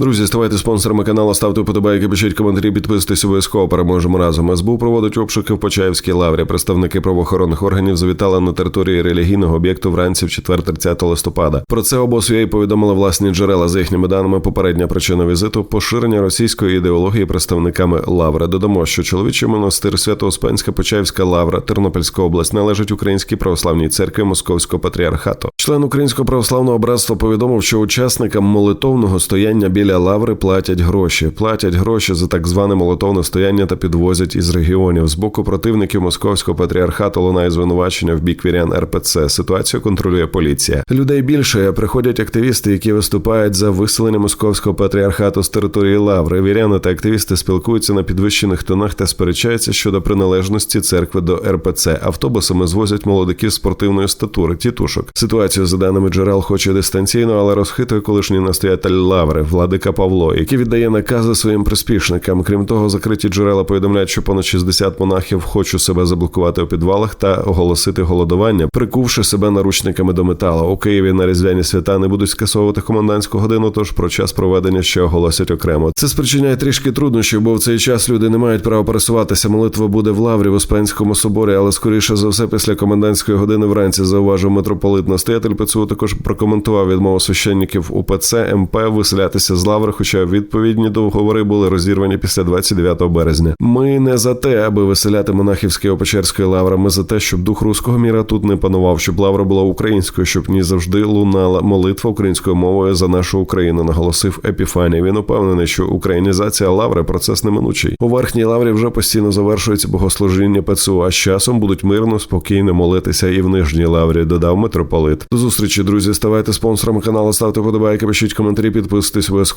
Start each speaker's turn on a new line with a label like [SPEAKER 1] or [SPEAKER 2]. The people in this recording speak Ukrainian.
[SPEAKER 1] Друзі, ставайте спонсорами каналу, ставте вподобайки, пишіть коментарі, підписуйтесь обов'язково. Переможемо разом. СБУ проводить обшуки в Почаївській лаврі. Представники правоохоронних органів завітали на території релігійного об'єкту вранці в 4-30 листопада. Про це обосує повідомили власні джерела. За їхніми даними, попередня причина візиту поширення російської ідеології представниками лаври. Додамо, що чоловічий монастир Свято-Успенська Почаївська лавра, Тернопільська область належить Українській православній церкві Московського патріархату. Член Українського православного братства повідомив, що учасникам молитовного стояння біля лаври платять гроші. Платять гроші за так зване молитовне стояння та підвозять із регіонів. З боку противників московського патріархату лунає звинувачення в бік вірян РПЦ. Ситуацію контролює поліція. Людей більше приходять активісти, які виступають за виселення московського патріархату з території лаври. Віряни та активісти спілкуються на підвищених тонах та сперечаються щодо приналежності церкви до РПЦ. Автобусами звозять молодиків спортивної статури, тітушок. Ситуацію за даними джерел, хоче дистанційно, але розхитує колишній настоятель лаври, владика Павло, який віддає накази своїм приспішникам. Крім того, закриті джерела повідомляють, що понад 60 монахів хочуть себе заблокувати у підвалах та оголосити голодування, прикувши себе наручниками до металу. У Києві на різдвяні свята не будуть скасовувати комендантську годину, тож про час проведення ще оголосять окремо. Це спричиняє трішки труднощів, бо в цей час люди не мають права пересуватися. Молитва буде в лаврі в Успенському соборі, але скоріше за все після комендантської години вранці зауважив митрополит настоятель ПЦУ також прокоментував відмову священників УПЦ МП виселятися з лаври, хоча відповідні договори були розірвані після 29 березня. Ми не за те, аби виселяти монахів з Києво-Печерської лаври. Ми за те, щоб дух руського міра тут не панував, щоб лавра була українською, щоб ні завжди лунала молитва українською мовою за нашу Україну. Наголосив Епіфаній. Він упевнений, що українізація лаври процес неминучий. У верхній лаврі вже постійно завершується богослужіння ПЦУ, а з часом будуть мирно, спокійно молитися і в нижній лаврі. Додав митрополит. До зустрічі, друзі. Ставайте спонсорами каналу, ставте подобайки, пишіть коментарі, підписуйтесь